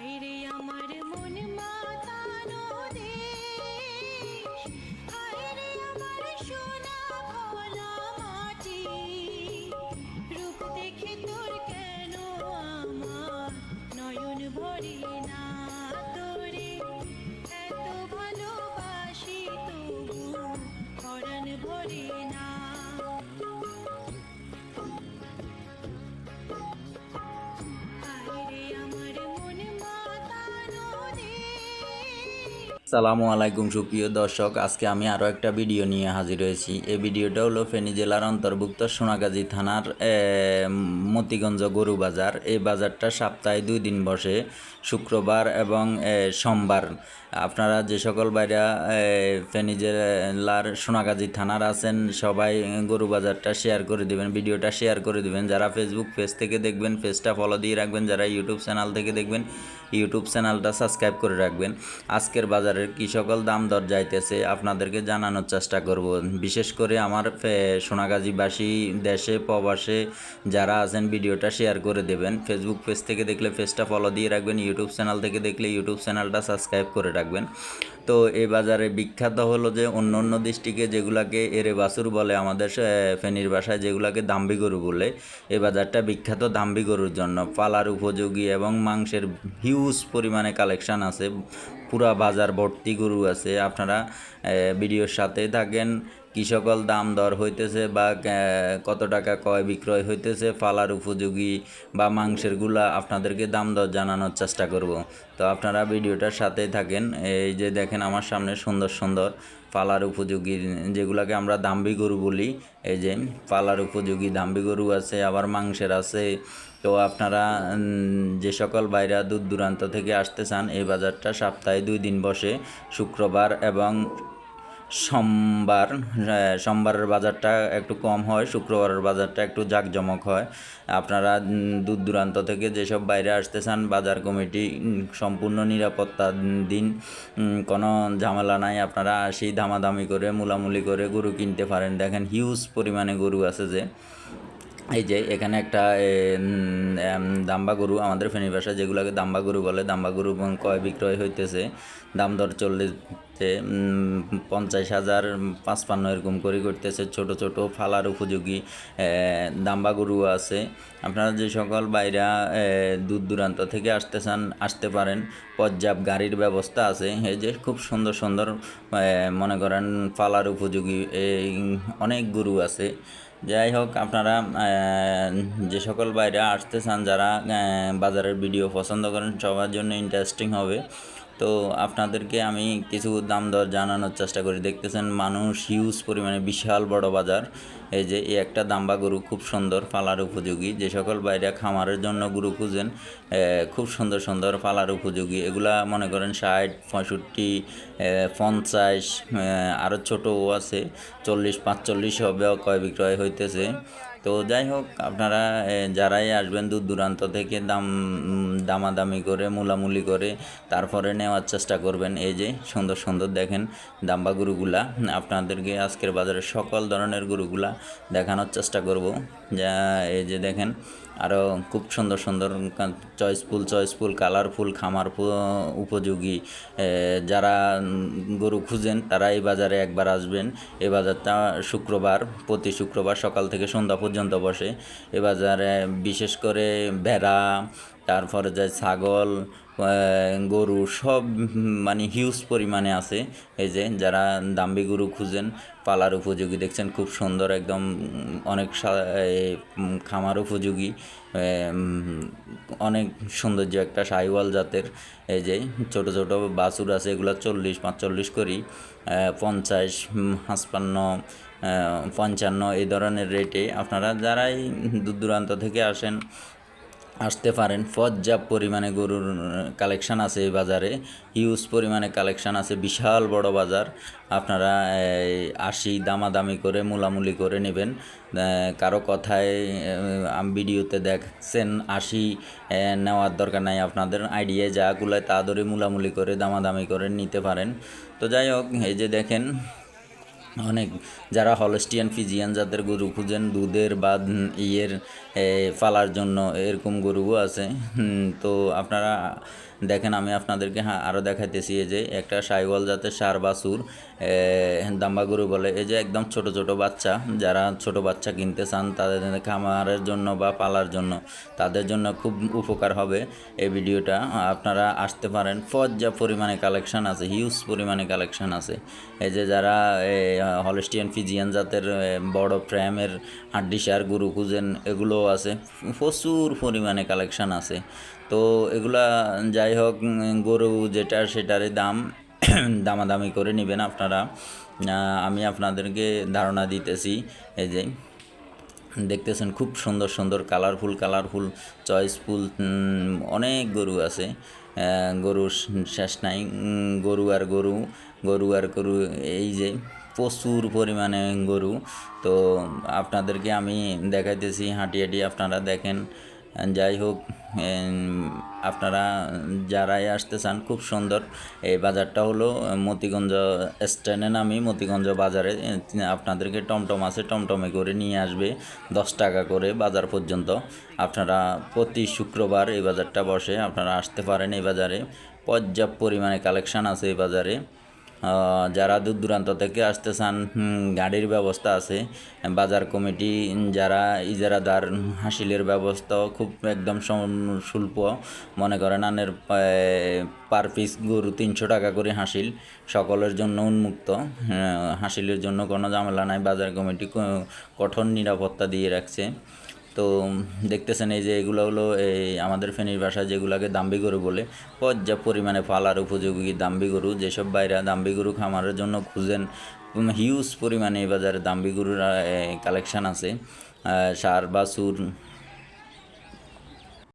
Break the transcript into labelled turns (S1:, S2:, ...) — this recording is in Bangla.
S1: হায়রে আমার মন
S2: সালামু আলাইকুম সুপ্রিয় দর্শক, আজকে আমি আরও একটা ভিডিও নিয়ে হাজির হয়েছি। এই ভিডিওটা হলো ফেনী জেলার অন্তর্ভুক্ত সোনাগাজী থানার মতিগঞ্জ গরু বাজার। এই বাজারটা সপ্তাহে দুই দিন বসে, শুক্রবার এবং সোমবার। আপনারা যে সকল বাইরা ফেনী জেলার সোনাগাজী থানার আছেন, সবাই গরু বাজারটা শেয়ার করে দিবেন, ভিডিওটা শেয়ার করে দেবেন। যারা ফেসবুক পেজ থেকে দেখবেন পেজটা ফলো দিয়ে রাখবেন। যারা ইউটিউব চ্যানেল থেকে দেখবেন ইউটিউব চ্যানেলটা সাবস্ক্রাইব করে রাখবেন। আজকের বাজারের কী সকল দাম দর যাইতেছে, আপনাদেরকে জানানোর চেষ্টা করব। বিশেষ করে আমার সোনাগাজীবাসী দেশে, প্রবাসে যারা আছেন, ভিডিওটা শেয়ার করে দেবেন। ফেসবুক পেজ থেকে দেখলে পেজটা ফলো দিয়ে রাখবেন ইউটিউব চ্যানেল থেকে দেখলে ইউটিউব চ্যানেলটা সাবস্ক্রাইব করে রাখবেন। তো এই বাজারে বিখ্যাত হলো যে অন্য অন্য ডিস্ট্রিক্টে যেগুলাকে এরে বাসুর বলে আমাদের ফেনীর ভাষায় যেগুলাকে দাম্বি গরু বলে, এ বাজারটা বিখ্যাত দাম্বি গরুর জন্য। পালার উপযোগী এবং মাংসের হিউজ পরিমাণে কালেকশান আছে। পুরা বাজার ভর্তি গরু আছে। আপনারা ভিডিওর সাথে থাকেন। কী সকল দাম দর হইতেছে বা কত টাকা কয় বিক্রয় হইতেছে, ফালার উপযোগী বা মাংসেরগুলা আপনাদেরকে দাম দর জানানোর চেষ্টা করব। তো আপনারা ভিডিওটার সাথেই থাকেন। এই যে দেখেন আমার সামনে সুন্দর সুন্দর পালার উপযোগী যেগুলাকে আমরা দাম্বি গরু বলি। এই যে পালার উপযোগী দাম্বি গরু আছে, আবার মাংসের আছে। তো আপনারা যে সকল বাইরা দূর দূরান্ত থেকে আসতে চান, এই বাজারটা সপ্তাহে দুই দিন বসে, শুক্রবার এবং সোমবার সোমবারের বাজারটা একটু কম হয়, শুক্রবারের বাজারটা একটু জাঁকজমক হয়। আপনারা দূর দূরান্ত থেকে যেসব বাইরে আসতে চান বাজার কমিটি সম্পূর্ণ নিরাপত্তা দিন কোনো ঝামেলা নাই। আপনারা আসি দামাদামি করে, মুলামুলি করে গরু কিনতে পারেন। দেখেন হিউজ পরিমাণে গরু আছে যে, এই যে এখানে একটা দাম্বা গরু, আমাদের ফেনী ভাষায় যেগুলোকে দাম্বা গরু বলে, দাম্বা গরু কয় বিক্রয় হইতেছে, দাম দর চল্লিশে পঞ্চাশ হাজার, পাঁচপান্ন এরকম করে করতেছে ছোট ছোট ফালার উপযোগী দাম্বা গরু আছে। আপনারা যে সকল বাইরা দূর দূরান্ত থেকে আসতে চান আসতে পারেন। পর্যাপ্ত গাড়ির ব্যবস্থা আছে। এই যে খুব সুন্দর সুন্দর মনে করেন ফালার উপযোগী এই অনেক গরু আছে। যাই হোক, আপনারা যে সকল বাইরে আসতে চান, যারা বাজারের ভিডিও পছন্দ করেন, সবার জন্য ইন্টারেস্টিং হবে। তো আপনাদেরকে আমি কিছু দাম দর জানানোর চেষ্টা করি। দেখতেছেন মানুষ হিউজ পরিমাণে বিশাল বড় বাজার। এই যে, এই একটা দাম্বা গরু খুব সুন্দর পালার উপযোগী। যে সকল বাইরে খামারের জন্য গরু খুঁজেন খুব সুন্দর সুন্দর পালার উপযোগী। এগুলা মনে করেন ষাট, পঁয়ষট্টি পঞ্চাশ আরও ছোটও আছে, চল্লিশ, পাঁচচল্লিশ হবে ক্রয় বিক্রয় হইতেছে। তো যাই হোক, আপনারা যারাই আসবেন দূর দূরান্ত থেকে দাম দামাদামি করে, মুলামুলি করে, তারপরে নেওয়ার চেষ্টা করবেন। এই যে সুন্দর সুন্দর দেখেন দাম্বা গুরুগুলা, আপনাদেরকে আজকের বাজারে সকল ধরনের গুরুগুলা দেখানোর চেষ্টা করব। যা, এই যে দেখেন আরও খুব সুন্দর সুন্দর চয়েসফুল চয়েসফুল কালারফুল খামার উপযোগী। যারা গরু খুঁজেন, তারা এই বাজারে একবার আসবেন। এ বাজারটা শুক্রবার, প্রতি শুক্রবার সকাল থেকে সন্ধ্যা পর্যন্ত বসে। এ বাজারে বিশেষ করে ভেড়া তারপরে যায় ছাগল গরু সব মানে হিউজ পরিমাণে আছে। এই যে যারা দাম্বি গরু খুঁজেন, পালার উপযোগী। দেখছেন খুব সুন্দর একদম অনেক খামার উপযোগী। অনেক সৌন্দর্য একটা সাইওয়াল জাতের। এই যে ছোট ছোট বাছুর আছে, এগুলো চল্লিশ, পাঁচচল্লিশ করি। পঞ্চাশ হাঁসপান্ন পঞ্চান্ন, এই ধরনের রেটে আপনারা যারাই দূর দূরান্ত থেকে আসেন আসতে পারেন। পর্যাপ্ত পরিমাণে গরুর কালেকশান আছে এই বাজারে। হিউজ পরিমাণে কালেকশান আছে, বিশাল বড় বাজার। আপনারা আসি দামাদামি করে, মুলামুলি করে নেবেন। কারও কথায় ভিডিওতে দেখছেন, আসি নেওয়ার দরকার নাই। আপনাদের আইডিয়ায় যা গুলায় তা ধরে মুলামুলি করে, দামাদামি করে নিতে পারেন। তো যাই হোক, এই যে দেখেন অনেক যারা হলস্টিয়ান, ফিজিয়ান যাদের গরু খুঁজেন, দুধের বা ইয়ের ফালার জন্য এরকম গরুও আছে। তো আপনারা দেখেন আমি আপনাদেরকে হ্যাঁ আরও দেখাইতেছি এই যে একটা সাইওয়াল জাতের সার দাম্বা গরু বলে। এই যে একদম ছোট ছোট বাচ্চা, যারা ছোট বাচ্চা কিনতে চান, তাদের খামারের জন্য বা পালার জন্য তাদের জন্য খুব উপকার হবে এই ভিডিওটা। আপনারা আসতে পারেন, পর্যাপ্ত পরিমাণে কালেকশান আছে হিউজ পরিমাণে কালেকশান আছে। এই যে যারা হলস্টিয়ান ফিজিয়ান জাতের বড় প্রেমের হাড্ডি সার গরু খুঁজেন, এগুলোও আছে। প্রচুর পরিমাণে কালেকশান আছে। তো এগুলা যাই হোক গরু যেটা সেটারই দাম, দামাদামি করে নেবেন আপনারা। আমি আপনাদেরকে ধারণা দিতেছি, এই যে, দেখতেছেন খুব সুন্দর সুন্দর কালারফুল কালারফুল চয়েসফুল অনেক গরু আছে। গরুর শেষ নাই গরু আর গরু গরু আর গরু, এই যে, প্রচুর পরিমাণে গরু। তো আপনাদেরকে আমি দেখাইতেছি হাঁটি হাঁটি আপনারা দেখেন। যাই হোক আপনারা যারাই আসতে চান, খুব সুন্দর। এই বাজারটা হলো মতিগঞ্জ স্ট্যান্ডে নামি মতিগঞ্জ বাজারে। আপনাদেরকে টমটম আছে, টমটমে করে নিয়ে আসবে দশ টাকা করে বাজার পর্যন্ত। আপনারা প্রতি শুক্রবার এই বাজারটা বসে, আপনারা আসতে পারেন এই বাজারে। পর্যাপ্ত পরিমাণে কালেকশান আছে এই বাজারে। যারা দূর দূরান্ত থেকে আসতে চান গাড়ির ব্যবস্থা আছে। বাজার কমিটি, যারা ইজারাদার, হাসিলের ব্যবস্থাও খুব একদম স্বল্প মনে করেন আনের পার পিস গরু তিনশো টাকা করে হাসিল। সকলের জন্য উন্মুক্ত। হাসিলের জন্য কোনো ঝামেলা নাই। বাজার কমিটি কঠোর নিরাপত্তা দিয়ে রাখছে। তো দেখতেছেন এই যে এগুলো হলো এই আমাদের ফেনীর ভাষায় যেগুলোকে দাম্বি গরু বলে, পর্যাপ্ত পরিমাণে পালার উপযোগী দাম্বি গরু। যেসব বাইরা দাম্বি গরু খামারের জন্য খুঁজেন হিউজ পরিমাণে এই বাজারে দাম্বি গরুর কালেকশান আছে। সার বা বাছুর